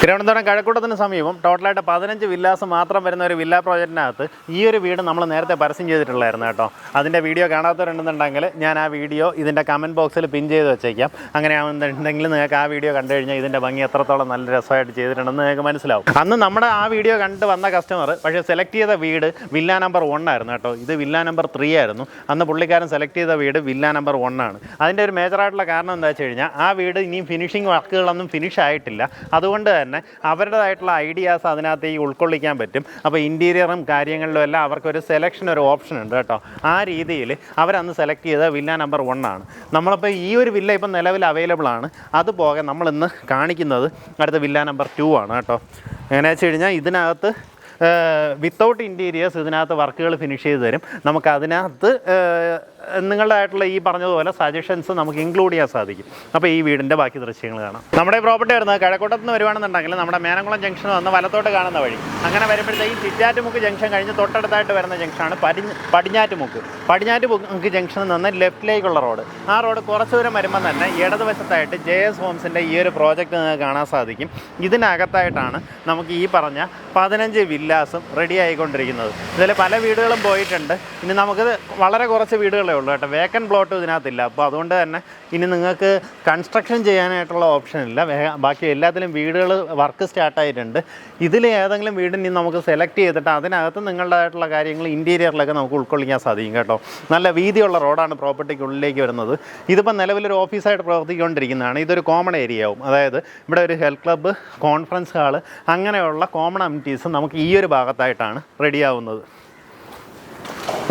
തിരുവനന്തപുരം കഴക്കൂട്ടത്തിന് സമീപം ടോട്ടലായിട്ട് പതിനഞ്ച് വില്ലാസ് മാത്രം വരുന്ന ഒരു വില്ലാ പ്രോജക്റ്റിനകത്ത് ഈ ഒരു വീട് നമ്മൾ നേരത്തെ പരസ്യം ചെയ്തിട്ടുള്ളായിരുന്നു കേട്ടോ. അതിന്റെ വീഡിയോ കാണാത്തവരുണ്ടെന്നുണ്ടെങ്കിൽ ഞാൻ ആ വീഡിയോ ഇതിന്റെ കമന്റ് ബോക്സിൽ പിൻ ചെയ്ത് വെച്ചേക്കാം. അങ്ങനെയാണെന്നുണ്ടെങ്കിൽ നിങ്ങൾക്ക് ആ വീഡിയോ കണ്ടു കഴിഞ്ഞാൽ ഇതിന്റെ ഭംഗി എത്രത്തോളം നല്ല രസമായിട്ട് ചെയ്തിട്ടുണ്ടെന്ന് നിങ്ങൾക്ക് മനസ്സിലാവും. അന്ന് നമ്മുടെ ആ വീഡിയോ കണ്ട് വന്ന കസ്റ്റമർ പക്ഷേ സെലക്ട് ചെയ്ത വീട് വില്ല നമ്പർ വൺ ആയിരുന്നു കേട്ടോ. ഇത് വില്ല നമ്പർ ത്രീ ആയിരുന്നു. അന്ന് പുള്ളിക്കാരൻ സെലക്ട് ചെയ്ത വീട് വില്ല നമ്പർ വൺ ആണ്. അതിന്റെ ഒരു മേജറായിട്ടുള്ള കാരണം എന്താ വെച്ച് കഴിഞ്ഞാൽ ആ വീട് ഇനിയും ഫിനിഷിംഗ് വർക്കുകളൊന്നും ഫിനിഷ് ആയിട്ടില്ല. അതുകൊണ്ട് തന്നെ അവരുടേതായിട്ടുള്ള ഐഡിയാസ് അതിനകത്ത് ഈ ഉൾക്കൊള്ളിക്കാൻ പറ്റും. അപ്പോൾ ഇന്റീരിയറും കാര്യങ്ങളിലും എല്ലാം അവർക്കൊരു സെലക്ഷൻ ഒരു ഓപ്ഷൻ ഉണ്ട് കേട്ടോ. ആ രീതിയിൽ അവരന്ന് സെലക്ട് ചെയ്ത വില്ല നമ്പർ വൺ ആണ്. നമ്മളിപ്പോൾ ഈ ഒരു വില്ല ഇപ്പം നിലവിൽ അവൈലബിൾ ആണ്. അതുപോകെ നമ്മളിന്ന് കാണിക്കുന്നത് അടുത്ത വില്ല നമ്പർ ടു ആണ് കേട്ടോ. എങ്ങനെയാണെന്ന് വെച്ച് കഴിഞ്ഞാൽ ഇതിനകത്ത് വിത്തൗട്ട് ഇന്റീരിയേഴ്സ് ഇതിനകത്ത് വർക്കുകൾ ഫിനിഷ് ചെയ്ത് തരും. നമുക്ക് അതിനകത്ത് നിങ്ങളുടേതായിട്ടുള്ള ഈ പറഞ്ഞതുപോലെ സജഷൻസ് നമുക്ക് ഇൻക്ലൂഡ് ചെയ്യാൻ സാധിക്കും. അപ്പോൾ ഈ വീടിന്റെ ബാക്കി ദൃശ്യങ്ങൾ കാണാം. നമ്മുടെ പ്രോപ്പർട്ടി വരുന്നത് കഴക്കൂട്ടത്ത് നിന്ന് വരുവാണെന്നുണ്ടെങ്കിൽ നമ്മുടെ മേനംകുളം ജംഗ്ഷൻ വന്ന് വലത്തോട്ട് കാണുന്ന വഴി. അങ്ങനെ വരുമ്പോഴത്തേക്കും ചിറ്റാറ്റുമുക്ക് ജംഗ്ഷൻ കഴിഞ്ഞ് തൊട്ടടുത്തായിട്ട് വരുന്ന ജംഗ്ഷനാണ് പടിഞ്ഞ് പടിഞ്ഞാറ്റുമുക്ക്. പടിഞ്ഞാറ്റുമുക്ക് ജംഗ്ഷനിൽ നിന്ന് ലെഫ്റ്റിലേക്കുള്ള റോഡ് ആ റോഡ് കുറച്ച് ദൂരം വരുമ്പോൾ തന്നെ ഇടതുവശത്തായിട്ട് ജെ എസ് ഹോംസിന്റെ ഈ ഒരു പ്രോജക്റ്റ് നിങ്ങൾക്ക് കാണാൻ സാധിക്കും. ഇതിനകത്തായിട്ടാണ് നമുക്ക് ഈ പറഞ്ഞ പതിനഞ്ച് വില്ലാസും റെഡി ആയിക്കൊണ്ടിരിക്കുന്നത്. ഇതിൽ പല വീടുകളും പോയിട്ടുണ്ട്. ഇനി നമുക്ക് വളരെ കുറച്ച് വീടുകളേ ഉള്ളൂ കേട്ടോ. വേക്കൻ പ്ലോട്ട് ഇതിനകത്തില്ല. അപ്പോൾ അതുകൊണ്ട് തന്നെ ഇനി നിങ്ങൾക്ക് കൺസ്ട്രക്ഷൻ ചെയ്യാനായിട്ടുള്ള ഓപ്ഷൻ ഇല്ല. ബാക്കി എല്ലാത്തിലും വീടുകൾ വർക്ക് സ്റ്റാർട്ടായിട്ടുണ്ട് ഇതിൽ ഏതെങ്കിലും വീട് ഇനി നമുക്ക് സെലക്ട് ചെയ്തിട്ട് അതിനകത്ത് നിങ്ങളുടേതായിട്ടുള്ള കാര്യങ്ങൾ ഇന്റീരിയറിലൊക്കെ നമുക്ക് ഉൾക്കൊള്ളിക്കാൻ സാധിക്കും കേട്ടോ. നല്ല വീതിയുള്ള റോഡാണ് പ്രോപ്പർട്ടിക്കുള്ളിലേക്ക് വരുന്നത്. ഇതിപ്പോൾ നിലവിലൊരു ഓഫീസായിട്ട് പ്രവർത്തിക്കൊണ്ടിരിക്കുന്നതാണ്. ഇതൊരു കോമൺ ഏരിയ ആവും. അതായത് ഇവിടെ ഒരു ഹെൽത്ത് ക്ലബ്ബ് കോൺഫറൻസ് ഹാൾ അങ്ങനെയുള്ള കോമൺ അമിറ്റീസ് നമുക്ക് ഈ ഒരു ഭാഗത്തായിട്ടാണ് റെഡിയാവുന്നത്.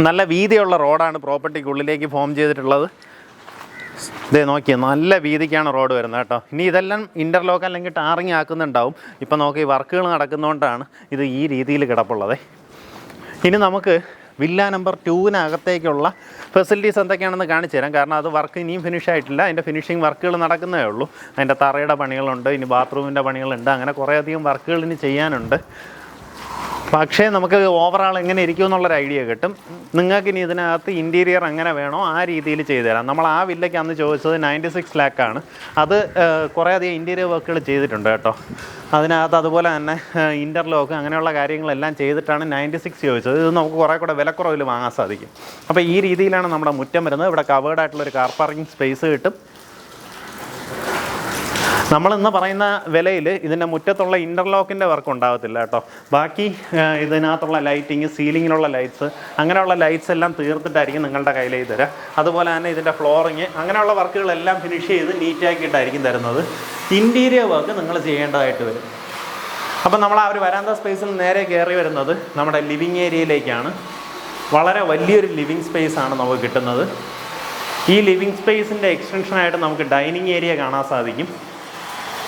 നല്ല വീതിയുള്ള റോഡാണ് പ്രോപ്പർട്ടിക്ക് ഉള്ളിലേക്ക് ഫോം ചെയ്തിട്ടുള്ളത്. ഇതേ നോക്കിയേ നല്ല വീതിക്കാണ് റോഡ് വരുന്നത് കേട്ടോ. ഇനി ഇതെല്ലാം ഇന്റർലോക്ക് അല്ലെങ്കിൽ ടാറിങ് ആക്കുന്നുണ്ടാവും. ഇപ്പം നോക്കി വർക്കുകൾ നടക്കുന്നതുകൊണ്ടാണ് ഇത് ഈ രീതിയിൽ കിടപ്പുള്ളത്. ഇനി നമുക്ക് വില്ല നമ്പർ ടൂവിനകത്തേക്കുള്ള ഫെസിലിറ്റീസ് എന്തൊക്കെയാണെന്ന് കാണിച്ചു തരാം. കാരണം അത് വർക്ക് ഇനിയും ഫിനിഷ് ആയിട്ടില്ല. അതിന്റെ ഫിനിഷിങ് വർക്കുകൾ നടക്കുന്നേ ഉള്ളൂ. അതിന്റെ തറയുടെ പണികളുണ്ട് ഇനി ബാത്റൂമിന്റെ പണികളുണ്ട്. അങ്ങനെ കുറേയധികം വർക്കുകൾ ഇനി ചെയ്യാനുണ്ട്. പക്ഷേ നമുക്ക് ഓവറാൾ എങ്ങനെ ഇരിക്കും എന്നുള്ളൊരു ഐഡിയ കിട്ടും. നിങ്ങൾക്ക് ഇനി ഇതിനകത്ത് ഇന്റീരിയർ എങ്ങനെ വേണോ ആ രീതിയിൽ ചെയ്തു തരാം നമ്മൾ ആ വില്ലയ്ക്ക് അന്ന് ചോദിച്ചത് നയന്റി സിക്സ് ലാക്കാണ് അത് കുറേ കുറേയധികം ഇന്റീരിയർ വർക്കുകൾ ചെയ്തിട്ടുണ്ട് കേട്ടോ. അതിനകത്ത് അതുപോലെ തന്നെ ഇന്റർലോക്ക് അങ്ങനെയുള്ള കാര്യങ്ങളെല്ലാം ചെയ്തിട്ടാണ് നയന്റി സിക്സ് ചോദിച്ചത്. ഇത് നമുക്ക് കുറേ കൂടെ വിലക്കുറവിൽ വാങ്ങാൻ സാധിക്കും. അപ്പോൾ ഈ രീതിയിലാണ് നമ്മുടെ മുറ്റം വരുന്നത്. ഇവിടെ കവേർഡ് ആയിട്ടുള്ള ഒരു കാർ പാർക്കിംഗ് സ്പേസ് കിട്ടും. നമ്മൾ ഇന്ന് പറയുന്ന വിലയിൽ ഇതിന്റെ മുറ്റത്തുള്ള ഇന്റർലോക്കിന്റെ വർക്ക് ഉണ്ടാകത്തില്ല കേട്ടോ. ബാക്കി ഇതിനകത്തുള്ള ലൈറ്റിങ് സീലിങ്ങിലുള്ള ലൈറ്റ്സ് അങ്ങനെയുള്ള ലൈറ്റ്സ് എല്ലാം തീർത്തിട്ടായിരിക്കും നിങ്ങളുടെ കയ്യിലേക്ക് തരാം. അതുപോലെ തന്നെ ഇതിന്റെ ഫ്ലോറിങ് അങ്ങനെയുള്ള വർക്കുകളെല്ലാം ഫിനിഷ് ചെയ്ത് നീറ്റാക്കിയിട്ടായിരിക്കും തരുന്നത്. ഇന്റീരിയർ വർക്ക് നിങ്ങൾ ചെയ്യേണ്ടതായിട്ട് വരും. അപ്പം നമ്മൾ ആ ഒരു വരാന്ത സ്പേസിൽ നേരെ കയറി വരുന്നത് നമ്മുടെ ലിവിങ് ഏരിയയിലേക്കാണ് വളരെ വലിയൊരു ലിവിങ് സ്പേസ് ആണ് നമുക്ക് കിട്ടുന്നത്. ഈ ലിവിങ് സ്പേസിന്റെ എക്സ്റ്റൻഷനായിട്ട് നമുക്ക് ഡൈനിങ് ഏരിയ കാണാൻ സാധിക്കും.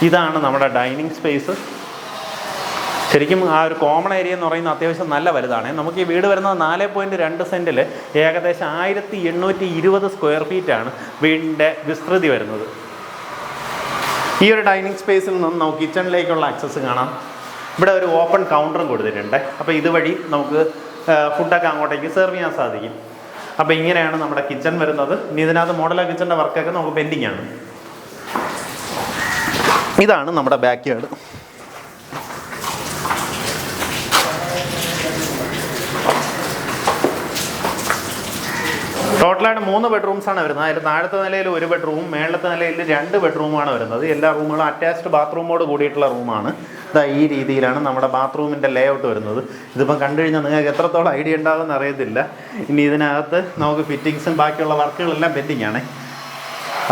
ഇതാണ് നമ്മുടെ ഡൈനിങ് സ്പേസ്. ശരിക്കും ആ ഒരു കോമൺ ഏരിയ എന്ന് പറയുന്നത് അത്യാവശ്യം നല്ല വലുതാണ്. നമുക്ക് ഈ വീട് വരുന്നത് നാല് പോയിന്റ് രണ്ട് സെന്റിൽ ഏകദേശം ആയിരത്തി എണ്ണൂറ്റി ഇരുപത് സ്ക്വയർ ഫീറ്റാണ് വീടിന്റെ വിസ്തൃതി വരുന്നത്. ഈ ഒരു ഡൈനിങ് സ്പേസിൽ നിന്ന് നമുക്ക് കിച്ചണിലേക്കുള്ള ആക്സസ് കാണാം. ഇവിടെ ഒരു ഓപ്പൺ കൗണ്ടറും കൊടുത്തിട്ടുണ്ട്. അപ്പോൾ ഇതുവഴി നമുക്ക് ഫുഡൊക്കെ അങ്ങോട്ടേക്ക് സെർവ് ചെയ്യാൻ സാധിക്കും. അപ്പോൾ ഇങ്ങനെയാണ് നമ്മുടെ കിച്ചൺ വരുന്നത്. ഇനി ഇതിനകത്ത് മോഡല കിച്ചണിന്റെ വർക്കൊക്കെ നമുക്ക് പെൻഡിങ് ആണ്. ഇതാണ് നമ്മുടെ ബാക്ക് യാർഡ് ടോട്ടലായിട്ട് മൂന്ന് ബെഡ്റൂംസ് ആണ് വരുന്നത്. അതിൽ താഴത്തെ നിലയിൽ ഒരു ബെഡ്റൂം മേളത്തെ നിലയിൽ രണ്ട് ബെഡ്റൂമാണ് വരുന്നത്. എല്ലാ റൂമുകളും അറ്റാച്ച്ഡ് ബാത്റൂമോട് കൂടിയിട്ടുള്ള റൂമാണ് ഇതാ ഈ രീതിയിലാണ് നമ്മുടെ ബാത്റൂമിന്റെ ലേ ഔട്ട് വരുന്നത്. ഇതിപ്പം കണ്ടു കഴിഞ്ഞാൽ നിങ്ങൾക്ക് എത്രത്തോളം ഐഡിയ ഉണ്ടാകുമെന്ന് അറിയത്തില്ല. ഇനി ഇതിനകത്ത് നമുക്ക് ഫിറ്റിങ്സും ബാക്കിയുള്ള വർക്കുകളെല്ലാം പെൻഡിങ്ങാണ്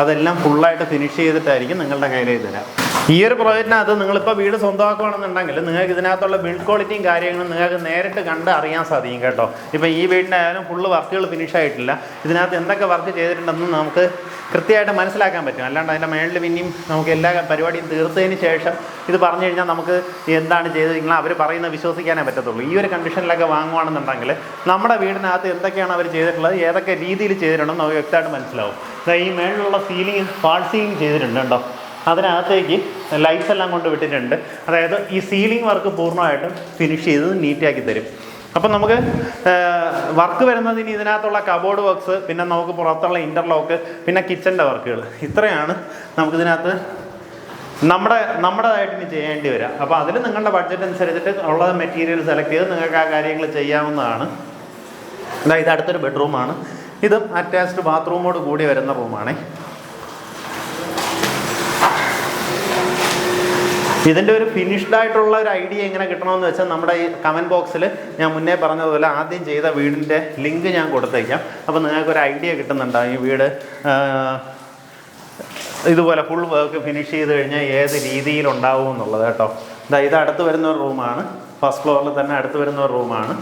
അതെല്ലാം ഫുള്ളായിട്ട് ഫിനിഷ് ചെയ്തിട്ടായിരിക്കും നിങ്ങളുടെ കയ്യിലേക്ക് തരാം. ഈ ഒരു പ്രോജക്റ്റിനകത്ത് നിങ്ങളിപ്പോൾ വീട് സ്വന്തമാക്കുകയാണെന്നുണ്ടെങ്കിൽ നിങ്ങൾക്ക് ഇതിനകത്തുള്ള ബിൽഡ് ക്വാളിറ്റിയും കാര്യങ്ങളും നിങ്ങൾക്ക് നേരിട്ട് കണ്ട് അറിയാൻ സാധിക്കും കേട്ടോ. ഇപ്പോൾ ഈ വീടിന്റെ ആയാലും ഫുള്ള് വർക്കുകൾ ഫിനിഷ് ആയിട്ടില്ല. ഇതിനകത്ത് എന്തൊക്കെ വർക്ക് ചെയ്തിട്ടുണ്ടെന്ന് നമുക്ക് കൃത്യമായിട്ട് മനസ്സിലാക്കാൻ പറ്റും. അല്ലാണ്ട് അതിന്റെ മേളിൽ പിന്നെയും നമുക്ക് എല്ലാ പരിപാടിയും തീർത്തതിന് ശേഷം ഇത് പറഞ്ഞു കഴിഞ്ഞാൽ നമുക്ക് എന്താണ് നിങ്ങൾ അവർ പറയുന്നത് വിശ്വസിക്കാനേ പറ്റത്തുള്ളൂ. ഈ ഒരു കണ്ടീഷനിലൊക്കെ വാങ്ങുവാണെന്നുണ്ടെങ്കിൽ നമ്മുടെ വീടിനകത്ത് എന്തൊക്കെയാണ് അവർ ചെയ്തിട്ടുള്ളത് ഏതൊക്കെ രീതിയിൽ ചെയ്തിട്ടുണ്ടെന്ന് നമുക്ക് വ്യക്തമായിട്ട് മനസ്സിലാവും. ഈ മേളിലുള്ള സീലിംഗ് ഫാൾ ചെയ്തിട്ടുണ്ട് കേട്ടോ അതിനകത്തേക്ക് ലൈറ്റ്സ് എല്ലാം കൊണ്ട് വിട്ടിട്ടുണ്ട്. അതായത് ഈ സീലിംഗ് വർക്ക് പൂർണമായിട്ടും ഫിനിഷ് ചെയ്ത് നീറ്റാക്കി തരും. അപ്പം നമുക്ക് വർക്ക് വരുന്നതിന് ഇതിനകത്തുള്ള കബോർഡ് വർക്ക്സ് പിന്നെ നമുക്ക് പുറത്തുള്ള ഇന്റർലോക്ക് പിന്നെ കിച്ചന്റെ വർക്കുകൾ ഇത്രയാണ് നമുക്കിതിനകത്ത് നമ്മുടെ നമ്മുടേതായിട്ട് ഇനി ചെയ്യേണ്ടി വരാം അപ്പോൾ അതിൽ നിങ്ങളുടെ ബഡ്ജറ്റ് അനുസരിച്ചിട്ട് ഉള്ള മെറ്റീരിയൽ സെലക്ട് ചെയ്ത് നിങ്ങൾക്ക് ആ കാര്യങ്ങൾ ചെയ്യാവുന്നതാണ്. അതായത് അടുത്തൊരു ബെഡ്റൂമാണ് ഇതും അറ്റാച്ച്ഡ് ബാത്റൂമോട് കൂടി വരുന്ന റൂമാണേ ഇതിന്റെ ഒരു ഫിനിഷ്ഡ് ആയിട്ടുള്ള ഒരു ഐഡിയ എങ്ങനെ കിട്ടണമെന്ന് വെച്ചാൽ നമ്മുടെ ഈ കമന്റ് ബോക്സിൽ ഞാൻ മുന്നേ പറഞ്ഞതുപോലെ ആദ്യം ചെയ്ത വീടിന്റെ ലിങ്ക് ഞാൻ കൊടുത്തേക്കാം. അപ്പോൾ നിങ്ങൾക്കൊരു ഐഡിയ കിട്ടുന്നുണ്ടാവും ഈ വീട് ഇതുപോലെ ഫുൾ വർക്ക് ഫിനിഷ് ചെയ്ത് കഴിഞ്ഞാൽ ഏത് രീതിയിലുണ്ടാവും എന്നുള്ളത് കേട്ടോ. ഇതാ ഇത് അടുത്ത് വരുന്ന ഒരു റൂമാണ് ഫസ്റ്റ് ഫ്ലോറിൽ തന്നെ അടുത്ത് വരുന്ന ഒരു റൂമാണ്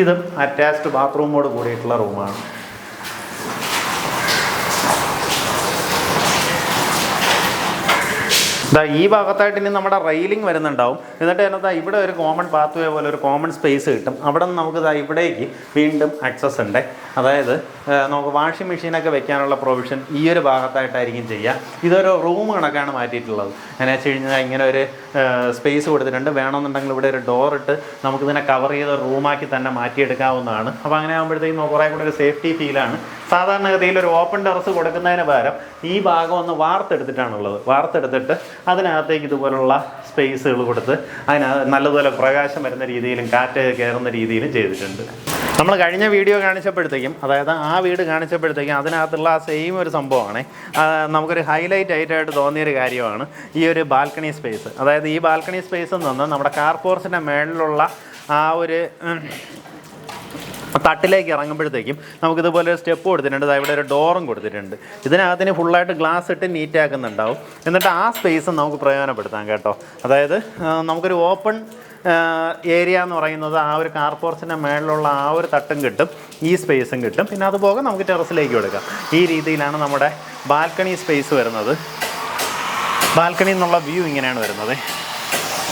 ഇതും അറ്റാച്ച്ഡ് ബാത്റൂമോട് കൂടിയിട്ടുള്ള റൂമാണ് ദാ ഈ ഭാഗത്തായിട്ട് ഇനി നമ്മുടെ റെയിലിംഗ് വരുന്നുണ്ടാവും. എന്നിട്ട് എന്നതാ ഇവിടെ ഒരു കോമൺ പാത്വേ പോലെ ഒരു കോമൺ സ്പേസ് കിട്ടും. അവിടെ നിന്ന് നമുക്ക് ഇതാ ഇവിടേക്ക് വീണ്ടും ആക്സസ് ഉണ്ട്. അതായത് നമുക്ക് വാഷിംഗ് മെഷീനൊക്കെ വെക്കാനുള്ള പ്രൊവിഷൻ ഈ ഒരു ഭാഗത്തായിട്ടായിരിക്കും ചെയ്യുക ഇതൊരു റൂം കണക്കാണ് മാറ്റിയിട്ടുള്ളത്. എന്നു വെച്ച് കഴിഞ്ഞാൽ ഇങ്ങനെ ഒരു സ്പേസ് കൊടുത്തിട്ടുണ്ട്. വേണമെന്നുണ്ടെങ്കിൽ ഇവിടെ ഒരു ഡോർ ഇട്ട് നമുക്കിതിനെ കവർ ചെയ്ത റൂമാക്കി തന്നെ മാറ്റിയെടുക്കാവുന്നതാണ്. അപ്പോൾ അങ്ങനെ ആകുമ്പോഴത്തേക്കും കുറേ കൂടെ ഒരു സേഫ്റ്റി ഫീലാണ് സാധാരണഗതിയിൽ ഒരു ഓപ്പൺ ടെറസ് കൊടുക്കുന്നതിന് പകരം ഈ ഭാഗം ഒന്ന് വാർത്തെടുത്തിട്ടാണുള്ളത്. വാർത്തെടുത്തിട്ട് അതിനകത്തേക്ക് ഇതുപോലുള്ള സ്പേസുകൾ കൊടുത്ത് അതിനകത്ത് നല്ലതുപോലെ പ്രകാശം വരുന്ന രീതിയിലും കാറ്റ് കയറുന്ന രീതിയിലും ചെയ്തിട്ടുണ്ട്. നമ്മൾ കഴിഞ്ഞ വീഡിയോ കാണിച്ചപ്പോഴത്തേക്കും അതായത് ആ വീട് കാണിച്ചപ്പോഴത്തേക്കും അതിനകത്തുള്ള ആ സെയിം ഒരു സംഭവമാണ്. നമുക്കൊരു ഹൈലൈറ്റ് ആയിട്ടായിട്ട് തോന്നിയൊരു കാര്യമാണ് ഈ ഒരു ബാൽക്കണി സ്പേസ് അതായത് ഈ ബാൽക്കണി സ്പേസ് എന്ന് പറഞ്ഞാൽ നമ്മുടെ കാർ പോർച്ചിന്റെ മേളിലുള്ള ആ ഒരു തട്ടിലേക്ക് ഇറങ്ങുമ്പോഴത്തേക്കും നമുക്കിതുപോലെ സ്റ്റെപ്പ് കൊടുത്തിട്ടുണ്ട്. ഇവിടെ ഒരു ഡോറും കൊടുത്തിട്ടുണ്ട്. ഇതിനകത്തിന് ഫുള്ളായിട്ട് ഗ്ലാസ് ഇട്ട് നീറ്റാക്കുന്നുണ്ടാവും എന്നിട്ട് ആ സ്പേസ് നമുക്ക് പ്രയോജനപ്പെടുത്താം കേട്ടോ. അതായത് നമുക്കൊരു ഓപ്പൺ ഏരിയ എന്ന് പറയുന്നത് ആ ഒരു കാർ പോർച്ചിന്റെ മേളിലുള്ള ആ ഒരു തട്ടും കിട്ടും. ഈ സ്പേസും കിട്ടും. പിന്നെ അതുപോലെ നമുക്ക് ടെറസിലേക്ക് കൊടുക്കാം. ഈ രീതിയിലാണ് നമ്മുടെ ബാൽക്കണി സ്പേസ് വരുന്നത്. ബാൽക്കണി എന്നുള്ള വ്യൂ ഇങ്ങനെയാണ് വരുന്നത്.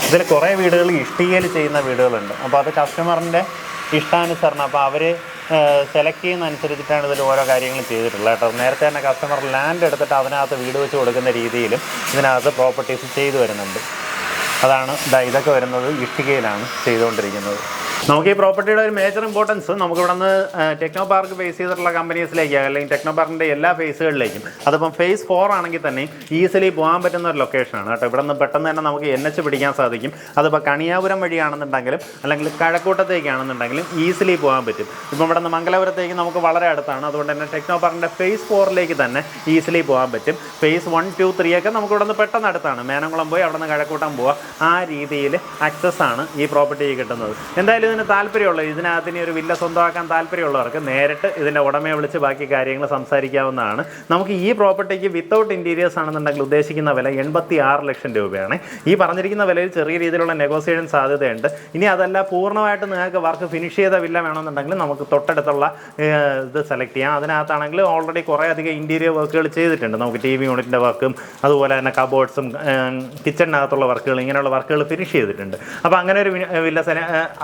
ഇതിൽ കുറേ വീടുകൾ ഇഷ്ടികയിൽ ചെയ്യുന്ന വീടുകളുണ്ട്. അപ്പോൾ അത് കസ്റ്റമറിന്റെ ഇഷ്ടാനുസരണം. അപ്പോൾ അവർ സെലക്ട് ചെയ്യുന്ന അനുസരിച്ചിട്ടാണ് ഇതിൽ ഓരോ കാര്യങ്ങൾ ചെയ്തിട്ടുള്ളത് കേട്ടോ. നേരത്തെ തന്നെ കസ്റ്റമർ ലാൻഡ് എടുത്തിട്ട് അതിനകത്ത് വീട് വെച്ച് കൊടുക്കുന്ന രീതിയിലും ഇതിനകത്ത് പ്രോപ്പർട്ടീസ് ചെയ്തു വരുന്നുണ്ട്. അതാണ് ഇതൊക്കെ വരുന്നത് ഇഷ്ടികയിലാണ് ചെയ്തുകൊണ്ടിരിക്കുന്നത്. നമുക്ക് ഈ പ്രോപ്പർട്ടിയുടെ ഒരു മേജർ ഇമ്പോർട്ടൻസ് നമുക്ക് ഇവിടെ നിന്ന് ടെക്നോ പാർക്ക് ഫേസ് ചെയ്തിട്ടുള്ള കമ്പനീസിലേക്ക് അല്ലെങ്കിൽ ടെക്നോ പാർക്കിന്റെ എല്ലാ ഫേസുകളിലേക്കും അതിപ്പം ഫേസ് ഫോർ ആണെങ്കിൽ തന്നെ ഈസിലി പോകാൻ പറ്റുന്ന ഒരു ലൊക്കേഷനാണ് കേട്ടോ. ഇവിടെ നിന്ന് പെട്ടെന്ന് തന്നെ നമുക്ക് എൻ എച്ച് പിടിക്കാൻ സാധിക്കും. അതിപ്പോൾ കണിയാപുരം വഴിയാണെന്നുണ്ടെങ്കിലും അല്ലെങ്കിൽ കഴക്കൂട്ടത്തേക്കാണെന്നുണ്ടെങ്കിലും ഈസിലി പോകാൻ പറ്റും. ഇപ്പം ഇവിടെ നിന്ന് മംഗലാപുരത്തേക്ക് നമുക്ക് വളരെ അടുത്താണ്. അതുകൊണ്ട് തന്നെ ടെക്നോ പാർക്കിന്റെ ഫേസ് ഫോറിലേക്ക് തന്നെ ഈസിലി പോകാൻ പറ്റും. ഫേസ് വൺ ടു ത്രീ ഒക്കെ നമുക്ക് ഇവിടെ നിന്ന് പെട്ടെന്ന് അടുത്താണ്. മേനംകുളം പോയി അവിടെ നിന്ന് കഴക്കൂട്ടം പോവുക ആ രീതിയിൽ ആക്സസ് ആണ് ഈ പ്രോപ്പർട്ടി കിട്ടുന്നത്. എന്തായാലും ഇതിന് താല്പര്യമുള്ള. ഇതിനകത്ത് ഇനി ഒരു വില്ല സ്വന്തമാക്കാൻ താല്പര്യമുള്ളവർക്ക് നേരിട്ട് ഇതിന്റെ ഉടമയെ വിളിച്ച് ബാക്കി കാര്യങ്ങൾ സംസാരിക്കാവുന്നതാണ്. നമുക്ക് ഈ പ്രോപ്പർട്ടിക്ക് വിത്തൗട്ട് ഇന്റീരിയേഴ്സ് ആണെന്നുണ്ടെങ്കിൽ ഉദ്ദേശിക്കുന്ന വില എൺപത്തി ആറ് ലക്ഷം രൂപയാണ്. ഈ പറഞ്ഞിരിക്കുന്ന വിലയിൽ ചെറിയ രീതിയിലുള്ള നെഗോസിയേഷൻ സാധ്യതയുണ്ട്. ഇനി അതല്ല പൂർണമായിട്ട് നിങ്ങൾക്ക് വർക്ക് ഫിനിഷ് ചെയ്ത വില്ല വേണമെന്നുണ്ടെങ്കിൽ നമുക്ക് തൊട്ടടുത്തുള്ള ഇത് സെലക്ട് ചെയ്യാം. അതിനകത്താണെങ്കിൽ ഓൾറെഡി കുറേ അധികം ഇന്റീരിയർ വർക്കുകൾ ചെയ്തിട്ടുണ്ട്. നമുക്ക് ടി വി യൂണിറ്റിന്റെ വർക്കും അതുപോലെ തന്നെ കബോർഡ്സും കിച്ചണിനകത്തുള്ള വർക്കുകൾ ഇങ്ങനെയുള്ള വർക്കുകൾ ഫിനിഷ് ചെയ്തിട്ടുണ്ട്. അപ്പോൾ അങ്ങനെ ഒരു വില്ല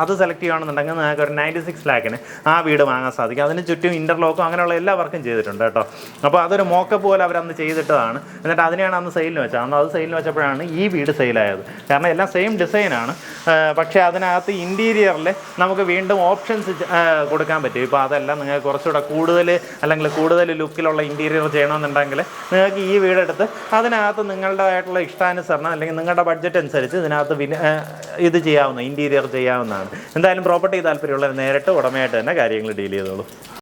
അത് സെലക്ട് ചെയ്യുകയാണെന്നുണ്ടെങ്കിൽ നിങ്ങൾക്ക് ഒരു നയന്റി സിക്സ് ലാക്കിന് ആ വീട് വാങ്ങാൻ സാധിക്കും. അതിന് ചുറ്റും ഇന്റർലോക്കും അങ്ങനെയുള്ള എല്ലാ വർക്കും ചെയ്തിട്ടുണ്ട് കേട്ടോ. അപ്പോൾ അതൊരു മോക്കപ്പ് പോലെ അവരന്ന് ചെയ്തിട്ടതാണ്. എന്നിട്ട് അതിനെയാണ് അന്ന് സെയിലിന് വെച്ചത്. അന്ന് അത് സെയിലിന് വെച്ചപ്പോഴാണ് ഈ വീട് സെയിലായത് കാരണം എല്ലാം സെയിം ഡിസൈനാണ് പക്ഷേ അതിനകത്ത് ഇന്റീരിയറിൽ നമുക്ക് വീണ്ടും ഓപ്ഷൻസ് കൊടുക്കാൻ പറ്റും. ഇപ്പോൾ അതെല്ലാം നിങ്ങൾക്ക് കുറച്ചുകൂടെ കൂടുതൽ അല്ലെങ്കിൽ കൂടുതൽ ലുക്കിലുള്ള ഇന്റീരിയർ ചെയ്യണമെന്നുണ്ടെങ്കിൽ നിങ്ങൾക്ക് ഈ വീടെടുത്ത് അതിനകത്ത് നിങ്ങളുടേതായിട്ടുള്ള ഇഷ്ടാനുസരണം അല്ലെങ്കിൽ നിങ്ങളുടെ ബഡ്ജറ്റ് അനുസരിച്ച് ഇതിനകത്ത് ഇത് ചെയ്യാവുന്ന ഇന്റീരിയർ ചെയ്യാവുന്നതാണ്. എന്തായാലും പ്രോപ്പർട്ടി താല്പര്യമുള്ളവർ നേരിട്ട് ഉടമയായിട്ട് തന്നെ കാര്യങ്ങൾ ഡീൽ ചെയ്തോളൂ.